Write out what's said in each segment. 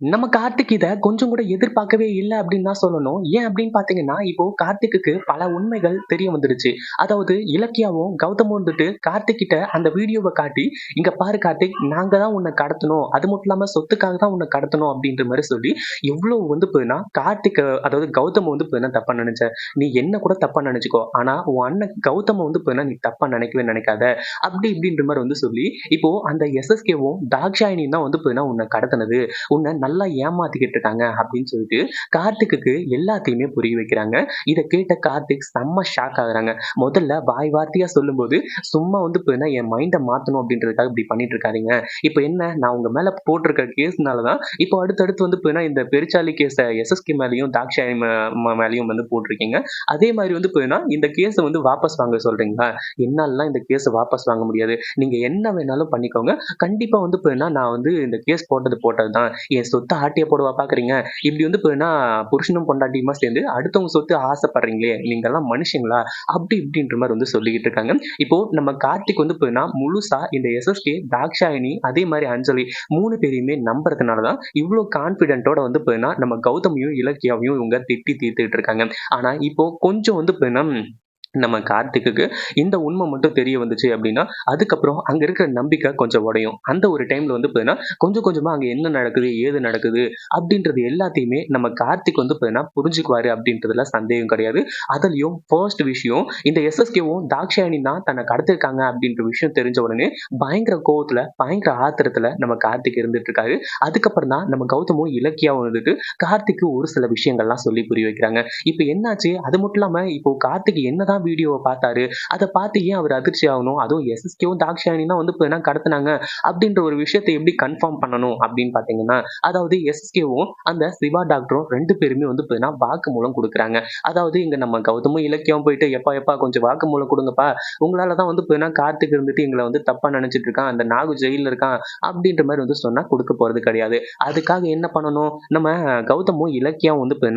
நம்ம கார்த்திக் இதை கொஞ்சம் கூட எதிர்பார்க்கவே இல்லை அப்படின்னு தான் சொல்லணும். ஏன் அப்படின்னு பார்த்தீங்கன்னா, இப்போ கார்த்திக்கு பல உண்மைகள் தெரிய வந்துருச்சு. அதாவது இலக்கியாவும், கௌதமும் வந்துட்டு கார்த்திக் கிட்ட அந்த வீடியோவை காட்டி, "இங்க பாரு கார்த்திக், நாங்க தான் உன்னை கடத்தணும். அது மட்டும் இல்லாம சொத்துக்காக தான் உன்னை கடத்தணும்." அப்படின்ற மாதிரி சொல்லி, எவ்வளவு வந்து போதுன்னா கார்த்திக் அதாவது கௌதம வந்து போதுனா தப்பா நினைச்ச "நீ என்ன கூட தப்பா நினைச்சுக்கோ ஆனா உன் அண்ணன் கௌதம வந்து போதுனா நீ தப்பா நினைக்கவே நினைக்காத அப்படி இப்படின்ற மாதிரி வந்து சொல்லி, இப்போ அந்த எஸ்எஸ்கேவும், தாக்ஷாயினியும் தான் வந்து போதுனா உன்னை கடத்தினது உன்ன நல்லா ஏமாத்திக்கிட்டு இருக்காங்க அப்படின்னு சொல்லிட்டு கார்த்திக்கு எல்லாத்தையுமே புரிய வைக்கிறாங்க. இத கேட்ட கார்த்திக் செம்ம ஷாக் ஆகுறாங்க. முதல்ல வாய் வார்த்தையா சொல்லும்போது, சும்மா வந்து பார்த்தீங்கன்னா என் மைண்ட மாத்தணும் அப்படின்றதுக்காக இப்படி பண்ணிட்டு இருக்காதீங்க. இப்ப என்ன நான் உங்க மேல போட்டிருக்க கேஸ்னால தான் இப்போ அடுத்தடுத்து வந்து இப்போ இந்த பெருச்சாலி கேஸ எஸ்எஸ்கே மேலயும், தாக்ஷாயி மே மேலயும் வந்து போட்டிருக்கீங்க. அதே மாதிரி வந்து இப்போ இந்த கேஸை வந்து வாபஸ் வாங்க சொல்றீங்களா? என்னாலலாம் இந்த கேஸை வாபஸ் வாங்க முடியாது. நீங்க என்ன வேணாலும் பண்ணிக்கோங்க. கண்டிப்பா வந்து பார்த்தீங்கன்னா நான் வந்து இந்த கேஸ் போட்டது போட்டது தான். என் சொத்து ஆட்டிய போடுவா பார்க்குறீங்க? இப்படி வந்து போனா புருஷனும் பொண்டாட்டியுமா சேர்ந்து அடுத்தவங்க சொத்து ஆசைப்படுறீங்களே! நீங்கலாம் மனுஷங்களா? அப்படி இப்படின்ற மாதிரி வந்து சொல்லிக்கிட்டு இருக்காங்க. இப்போ நம்ம கார்த்திக் வந்து போனா முழுசா இந்த எஸ்எஸ்கே, தாக்ஷாயினி அதே மாதிரி அஞ்சலி மூணு பேரையுமே நம்புறதுனால தான் இவ்ளோ கான்ஃபிடென்ட்டோட வந்து போனா நம்ம கௌதமையும், இலக்கியாவையும் இவங்க திட்டி தீர்த்துட்டு இருக்காங்க. ஆனா இப்போ கொஞ்சம் வந்து போனா நம்ம கார்த்திக்குக்கு இந்த உண்மை மட்டும் தெரிய வந்துச்சு அப்படின்னா, அதுக்கப்புறம் அங்க இருக்கிற நம்பிக்கை கொஞ்சம் உடையும். அந்த ஒரு டைம்ல வந்து பார்த்தீங்கன்னா, கொஞ்சம் கொஞ்சமா அங்க என்ன நடக்குது, ஏது நடக்குது அப்படின்றது எல்லாத்தையுமே நம்ம கார்த்திக் வந்து பார்த்தீங்கன்னா புரிஞ்சுக்குவாரு அப்படின்றதுல சந்தேகம் கிடையாது. அதுலயும் ஃபர்ஸ்ட் விஷயம் இந்த எஸ்எஸ்கேவும், தாக்ஷாயணி தான் தன்னை கடத்திருக்காங்க அப்படின்ற விஷயம் தெரிஞ்ச உடனே பயங்கர கோவத்துல, பயங்கர ஆத்திரத்துல நம்ம கார்த்திக் இருந்துட்டு இருக்காரு. அதுக்கப்புறம் தான் நம்ம கௌதமும், இலக்கியாவும் இருந்துட்டு கார்த்திக்கு ஒரு சில விஷயங்கள்லாம் சொல்லி புரிய வைக்கிறாங்க. இப்போ என்னாச்சு? அது மட்டும் இல்லாம இப்போ கார்த்திக் என்னதான் வீடியோவை பார்த்தாரு? அதை பார்த்து ஏன் அவர் அதிர்ச்சி ஆகணும்? அதுவும் எஸ்எஸ்கேவும், தாக்ஷாயணி தான் வந்து என்ன கடத்துனாங்க அப்படின்ற ஒரு விஷயத்தை எப்படி கன்ஃபார்ம் பண்ணணும் அப்படின்னு பார்த்தீங்கன்னா, அதாவது எஸ்எஸ்கேவும், அந்த சிவா டாக்டரும் ரெண்டு பேருமே வந்து இப்போனா வாக்கு மூலம் கொடுக்குறாங்க அதாவது இங்கே நம்ம கௌதமும், இலக்கியம் போயிட்டு, "எப்பா எப்பா கொஞ்சம் வாக்குமூலம் கொடுங்கப்பா உங்களால தான் வந்து இப்போ கார்த்திக் இருந்துட்டு எங்களை வந்து தப்பா நினைச்சிட்டு இருக்கான். அந்த நாகு ஜெயிலில் இருக்கான்." அப்படின்ற மாதிரி வந்து சொன்னா கொடுக்க போறது கிடையாது. அதுக்காக என்ன பண்ணணும்? நம்ம கௌதமும், இலக்கியம் வந்து இப்போ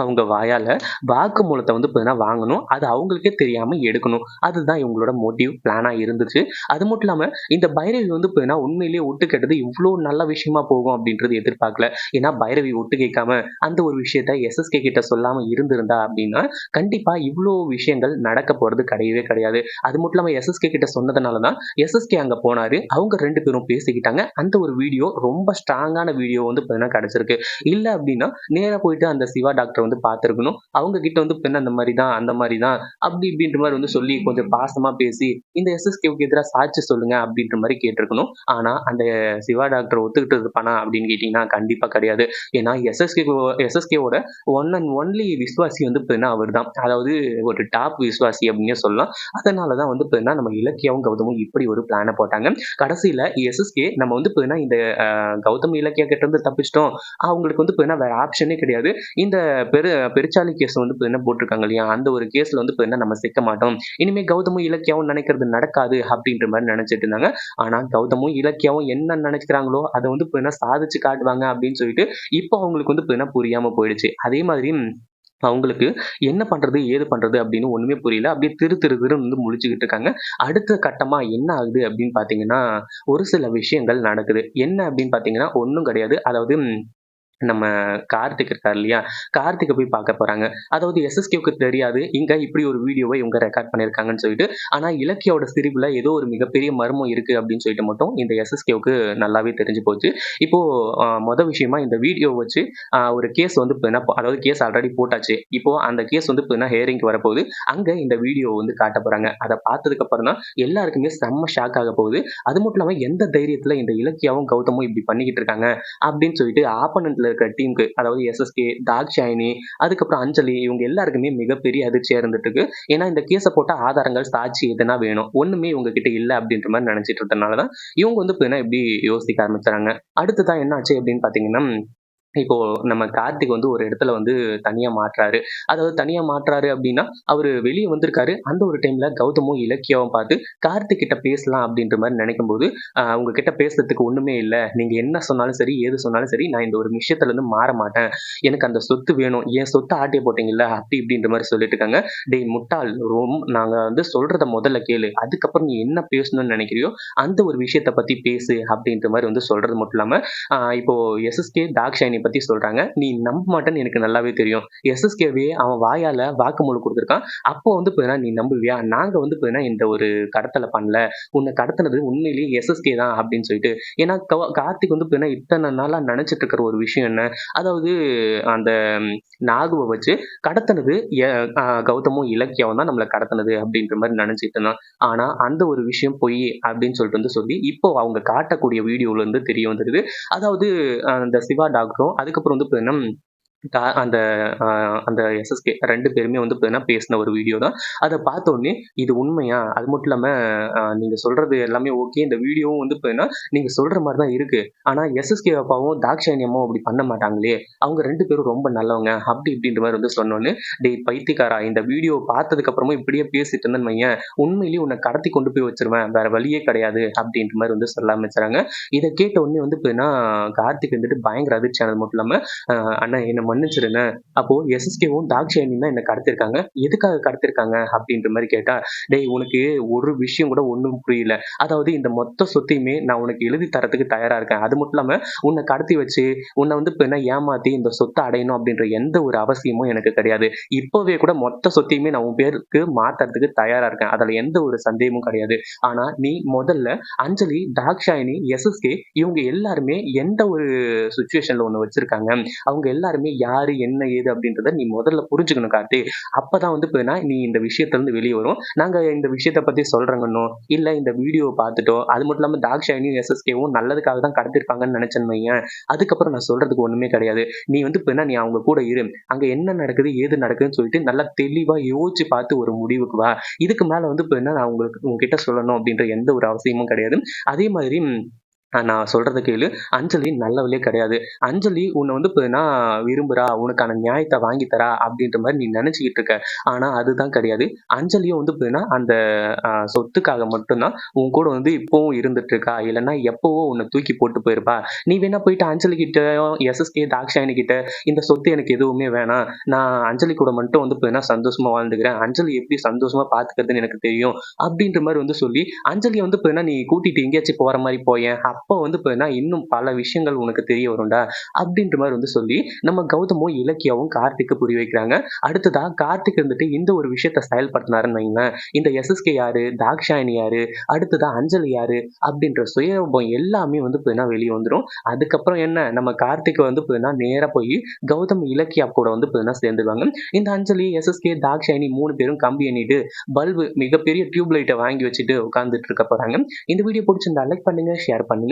அவங்க வாயால் வாக்கு மூலத்தை வந்து பார்த்தீங்கன்னா வாங்கணும். அது அவங்களுக்கே தெரியாமல் எடுக்கணும். அதுதான் இவங்களோட மோட்டிவ், பிளானாக இருந்துச்சு. அது மட்டும் இல்லாமல் இந்த பைரவி வந்து பார்த்தீங்கன்னா உண்மையிலேயே ஒட்டு கேட்டது இவ்வளோ நல்ல விஷயமா போகும் அப்படின்றது எதிர்பார்க்கல. ஏன்னா பைரவி ஒட்டு கேட்காம அந்த ஒரு விஷயத்த எஸ்எஸ்கே கிட்ட சொல்லாமல் இருந்திருந்தா அப்படின்னா, கண்டிப்பா இவ்வளோ விஷயங்கள் நடக்க போறது கிடையவே கிடையாது. அது மட்டும் இல்லாமல் எஸ்எஸ்கே கிட்ட சொன்னதுனால தான் எஸ்எஸ்கே அங்கே போனாரு. அவங்க ரெண்டு பேரும் பேசிக்கிட்டாங்க. அந்த ஒரு வீடியோ ரொம்ப ஸ்ட்ராங்கான வீடியோ வந்து பார்த்தீங்கன்னா கிடச்சிருக்கு இல்லை அப்படின்னா நேராக போயிட்டு அந்த சிவா டாக்டர் வந்து பார்த்திருக்கணும். அவங்க கிட்ட வந்து பார்த்தீங்கன்னா அந்த மாதிரி தான், அந்த மாதிரி தான் அப்படி இப்படின்ற மாதிரி வந்து சொல்லி கொஞ்சம் பாசமா பேசி, இந்த எஸ்எஸ்கேவுக்கு எதிரா சாட்சி சொல்லுங்க அப்படின்ற மாதிரி கேட்டிருக்கணும். ஆனா அந்த சிவா டாக்டர் ஒத்துக்கிட்டு இருப்பானா அப்படின்னு கேட்டீங்கன்னா, கண்டிப்பாக கிடையாது. ஏன்னா எஸ்எஸ்கே எஸ்எஸ்கேவோட ஒன் அண்ட் ஒன்லி விஸ்வாசி வந்து பார்த்தீங்கன்னா அவர் தான். அதாவது ஒரு டாப் விஸ்வாசி அப்படின்னு சொல்லலாம். அதனால தான் வந்து பார்த்தீங்கன்னா நம்ம இலக்கியாவும், கௌதமும் இப்படி ஒரு பிளான போட்டாங்க. கடைசியில எஸ்எஸ்கே நம்ம வந்து பார்த்தீங்கன்னா இந்த கௌதம், இலக்கியா கிட்ட இருந்து தப்பிச்சிட்டோம் அவங்களுக்கு வந்து பார்த்தீங்கன்னா வேற ஆப்ஷனே கிடையாது. இந்த பெரு பெருச்சாலி கேஸ் வந்து இப்போ என்ன போட்டிருக்காங்க இல்லையா? அந்த ஒரு கேஸில் வந்து இப்போ என்ன நம்ம சிக்க மாட்டோம். இனிமேல் கௌதமும், இலக்கியாவும் நினைக்கிறது நடக்காது அப்படின்ற மாதிரி நினச்சிட்டு இருந்தாங்க. ஆனால் கௌதமும், இலக்கியாவும் என்ன நினைக்கிறாங்களோ அதை வந்து இப்போ என்ன சாதிச்சு காட்டுவாங்க அப்படின்னு சொல்லிட்டு இப்போ அவங்களுக்கு வந்து இப்போ என்ன புரியாமல் போயிடுச்சு. அதே மாதிரி அவங்களுக்கு என்ன பண்றது? ஏது பண்றது? அப்படின்னு ஒண்ணுமே புரியல. அப்படியே திரு திரு திருன்னு வந்து முழிச்சுக்கிட்டு இருக்காங்க. அடுத்த கட்டமா என்ன ஆகுது அப்படின்னு பார்த்தீங்கன்னா, ஒரு சில விஷயங்கள் நடக்குது. என்ன அப்படின்னு பார்த்தீங்கன்னா, ஒன்றும் கிடையாது. அதாவது நம்ம கார்த்திக் இருக்கார் இல்லையா? கார்த்திக்கை போய் பார்க்க போறாங்க. அதாவது எஸ்எஸ்கேவுக்கு தெரியாது. இங்க இப்படி ஒரு வீடியோவை இவங்க ரெக்கார்ட் பண்ணியிருக்காங்கன்னு சொல்லிட்டு. ஆனா இலக்கியோட சிரிப்புல ஏதோ ஒரு மிகப்பெரிய மர்மம் இருக்கு அப்படின்னு சொல்லிட்டு மட்டும் இந்த எஸ்எஸ்கேவுக்கு நல்லாவே தெரிஞ்சு போச்சு. இப்போ மொதல் விஷயமா இந்த வீடியோ வச்சு ஒரு கேஸ் வந்து பார்த்தீங்கன்னா அதாவது கேஸ் ஆல்ரெடி போட்டாச்சு. இப்போ அந்த கேஸ் வந்து பார்த்தீங்கன்னா ஹியரிங்க்கு வரப்போகுது. அங்க இந்த வீடியோ வந்து காட்ட போறாங்க. அதை பார்த்ததுக்கு அப்புறம் தான் எல்லாருக்குமே செம்ம ஷாக் ஆக போகுது. அது மட்டும் இல்லாம எந்த தைரியத்துல இந்த இலக்கியாவும், கௌதமும் இப்படி பண்ணிக்கிட்டு இருக்காங்க அப்படின்னு சொல்லிட்டு ஆப்போனன்ட்ல இருக்கிற டீமுக்கு அதாவது எஸ்எஸ்கே, தாக்ஷாயணி, அதுக்கப்புறம் அஞ்சலி இவங்க எல்லாருக்குமே மிகப்பெரிய அதிர்ச்சியா இருந்துட்டு இருக்கு. ஏன்னா இந்த கேஸ போட்ட ஆதாரங்கள், சாட்சி எதுனா வேணும். ஒண்ணுமே இவங்க கிட்ட இல்ல அப்படின்ற மாதிரி நினைச்சிட்டு இருந்தனால தான் இவங்க வந்து பார்த்தீங்கன்னா இப்படி யோசிக்க ஆரம்பிச்சாங்க. அடுத்ததான் என்ன ஆச்சு அப்படின்னு பாத்தீங்கன்னா இப்போ நம்ம கார்த்திக் வந்து ஒரு இடத்துல வந்து தனியா மாட்றாரு. அதாவது தனியா மாற்றாரு அப்படின்னா அவரு வெளியே வந்திருக்காரு. அந்த ஒரு டைம்ல கௌதமும், இலக்கியாவும் பார்த்து கார்த்திக் கிட்ட பேசலாம் அப்படின்ற மாதிரி நினைக்கும் போது அவங்க கிட்ட பேசுறதுக்கு ஒண்ணுமே இல்லை நீங்க என்ன சொன்னாலும் சரி, ஏது சொன்னாலும் சரி, நான் இந்த ஒரு விஷயத்துல இருந்து மாற மாட்டேன். எனக்கு அந்த சொத்து வேணும். என் சொத்தை ஆட்டிய போட்டீங்கல்ல, அப்படி இப்படின்ற மாதிரி சொல்லிட்டு இருக்காங்க. டேய் முட்டாள்! ரோம் நாங்க வந்து சொல்றத முதல்ல கேளு. அதுக்கப்புறம் நீ என்ன பேசணும்னு நினைக்கிறியோ அந்த ஒரு விஷயத்த பத்தி பேசு அப்படின்ற மாதிரி வந்து சொல்றது மட்டும் இல்லாம, இப்போ எஸ்எஸ்கே, தாக்ஷாயினி பத்தி சொல்றாங்க. நீ நம்ப மாட்டேன்னு எனக்கு நல்லாவே தெரியும். எஸ்எஸ்கேவே அவன் வாயால வாக்குமூலம் கொடுத்துருக்கான் அப்போ வந்து பார்த்தீங்கன்னா, நீ நம்புவியா? நாங்க வந்து பார்த்தீங்கன்னா, இந்த ஒரு கடத்தலை பண்ணல. உன்னை கடத்துனது உண்மையிலேயே எஸ்எஸ்கே தான் அப்படின்னு சொல்லிட்டு. ஏன்னா கவ கார்த்திக் வந்து பார்த்தீங்கன்னா, இத்தனை நாளா நினைச்சிட்டு இருக்கிற ஒரு விஷயம் என்ன? அதாவது அந்த நாகுவை வச்சு கடத்தினது எ கௌதமும், இலக்கியம் தான் நம்மளை கடத்துனது அப்படின்ற மாதிரி நினைச்சிட்டு இருந்தான். ஆனா அந்த ஒரு விஷயம் பொய் அப்படின்னு சொல்லிட்டு வந்து சொல்லி, இப்போ அவங்க காட்டக்கூடிய வீடியோல இருந்து தெரிய வந்துருது. அதாவது அந்த சிவா டாக்டரும், அதுக்கப்புறம் வந்து பார்த்தீங்கன்னா, அந்த அந்த எஸ்எஸ்கே ரெண்டு பேருமே வந்து பார்த்தீங்கன்னா, பேசின ஒரு வீடியோ தான். அதை பார்த்தோன்னே இது உண்மையா? அது மட்டும் இல்லாம நீங்கள் நீங்க சொல்றது எல்லாமே ஓகே. இந்த வீடியோவும் வந்து பார்த்தீங்கன்னா, நீங்க சொல்ற மாதிரி தான் இருக்கு. ஆனால் எஸ்எஸ்கே அப்பாவும், தாக்ஷாயணியமும் அப்படி பண்ண மாட்டாங்களே! அவங்க ரெண்டு பேரும் ரொம்ப நல்லவங்க. அப்படி இப்படின்ற மாதிரி வந்து சொன்னோன்னு டேய் பைத்தியக்காரா! இந்த வீடியோ பார்த்ததுக்கப்புறமும் இப்படியே பேசிட்டு இருந்தேன் வையேன், உண்மையிலேயே உன்னை கடத்தி கொண்டு போய் வச்சிருவேன் வேற வழியே கிடையாது. அப்படின்ற மாதிரி வந்து சொல்ல ஆரம்பிச்சுறாங்க. இதை கேட்ட உடனே வந்து பார்த்தீங்கன்னா, கார்த்திக் வந்துட்டு பயங்கர அதிர்ச்சி ஆனது மட்டும் இல்லாமல் அண்ணா என்ன மன்னிச்சிருங்க அப்போ எஸ்எஸ்கேவும், தாக்ஷாயினியும் தான் என்ன கடத்திருக்காங்க. எதுக்காக கடத்திருக்காங்க? அப்படின்ற மாதிரி கேட்டா, டேய் உனக்கு ஒரு விஷயம் கூட ஒன்றும் புரியல. அதாவது இந்த மொத்த சொத்தையுமே நான் உனக்கு எழுதி தரத்துக்கு தயாரா இருக்கேன். அது மட்டும் இல்லாம, உன்னை கடத்தி வச்சு, உன்னை வந்து இப்போ என்ன ஏமாத்தி இந்த சொத்தை அடையணும் அப்படின்ற எந்த ஒரு அவசியமும் எனக்கு கிடையாது. இப்போவே கூட மொத்த சொத்தையுமே நான் உன் பேருக்கு மாத்துறதுக்கு தயாரா இருக்கேன். அதுல எந்த ஒரு சந்தேகமும் கிடையாது. ஆனா நீ முதல்ல அஞ்சலி, தாக்ஷாயினி எஸ்எஸ்கே இவங்க எல்லாருமே எந்த ஒரு சுச்சுவேஷன்ல ஒன்று வச்சிருக்காங்க. அவங்க எல்லாருமே யாரு, என்ன, ஏது அப்படின்றத நீ முதல்ல புரிஞ்சுக்கணும் கார்த்தி. அப்பதான் வந்து பார்த்தீங்கன்னா, நீ இந்த விஷயத்துலருந்து வெளியே வரும். நாங்க இந்த விஷயத்த பத்தி சொல்றங்கன்னோ இல்ல இந்த வீடியோவை பார்த்துட்டோ, அது மட்டும் இல்லாம தாக்ஷாயணியும், எஸ்எஸ்கேவும் நல்லதுக்காக தான் கடத்திருப்பாங்கன்னு நெனச்சேன்னு அதுக்கப்புறம் நான் சொல்றதுக்கு ஒண்ணுமே கிடையாது. நீ வந்து பார்த்தீங்கன்னா, நீ அவங்க கூட இரு. அங்க என்ன நடக்குது, ஏது நடக்குதுன்னு சொல்லிட்டு நல்லா தெளிவா யோசிச்சு பார்த்து ஒரு முடிவுக்கு வா. இதுக்கு மேல வந்து பார்த்தீங்கன்னா, நான் உங்களுக்கு உங்ககிட்ட சொல்லணும் அப்படின்ற எந்த ஒரு அவசியமும் கிடையாது. அதே மாதிரி நான் சொல்றத கேளு. அஞ்சலி நல்லவளே கிடையாது. அஞ்சலி உன்னை வந்து நான் விரும்புறா, உனக்கான நியாயத்தை வாங்கி தரா அப்படின்ற மாதிரி நீ நெனச்சுக்கிட்டு இருக்க. ஆனா அதுதான் கிடையாது. அஞ்சலியும் வந்து பார்த்தீங்கன்னா, அந்த சொத்துக்காக மட்டும்தான் உன் கூட வந்து இப்போவும் இருந்துட்டு இருக்கா. எப்போவோ உன்னை தூக்கி போட்டு போயிருப்பா. நீ வேணா போயிட்டு அஞ்சலி கிட்டயும், எஸ்எஸ்கே, தாக்ஷாயினி கிட்ட இந்த சொத்து எனக்கு எதுவுமே வேணாம். நான் அஞ்சலி கூட மட்டும் வந்து பார்த்தீங்கன்னா, சந்தோஷமா வாழ்ந்துக்கிறேன். அஞ்சலி எப்படி சந்தோஷமா பார்த்துக்கிறதுன்னு எனக்கு தெரியும். அப்படின்ற மாதிரி வந்து சொல்லி, அஞ்சலியை வந்து பார்த்தீங்கன்னா, நீ கூட்டிட்டு எங்கேயாச்சும் போற மாதிரி போயேன். அப்போ வந்து பார்த்தீங்கன்னா, இன்னும் பல விஷயங்கள் உனக்கு தெரிய வரும்டா. அப்படின்ற மாதிரி வந்து சொல்லி, நம்ம கௌதமும், இலக்கியாவும் கார்த்திக்கு புரிய வைக்கிறாங்க. அடுத்ததா கார்த்திக் இருந்துட்டு இந்த ஒரு விஷயத்த செயல்படுத்தினாருன்னு வைங்களேன், இந்த எஸ்எஸ்கே யாரு? தாக்ஷாயணி யாரு? அடுத்ததா அஞ்சலி யாரு? அப்படின்ற சுயரூபம் எல்லாமே வந்து பார்த்தீங்கன்னா, வெளியே வந்துரும். அதுக்கப்புறம் என்ன, நம்ம கார்த்திக் வந்து பார்த்தீங்கன்னா, நேரா போய் கௌதம், இலக்கியா கூட வந்து பார்த்தீங்கன்னா சேர்ந்துருவாங்க. இந்த அஞ்சலி, எஸ்எஸ்கே, தாக்ஷாயணி மூணு பேரும் கம்பி எண்ணிட்டு, பல்பு மிகப்பெரிய டியூப்லைட்டை வாங்கி வச்சுட்டு உட்காந்துட்டு இருக்க போறாங்க. இந்த வீடியோ பிடிச்சிருந்தா லைக் பண்ணுங்க, ஷேர் பண்ணுங்க.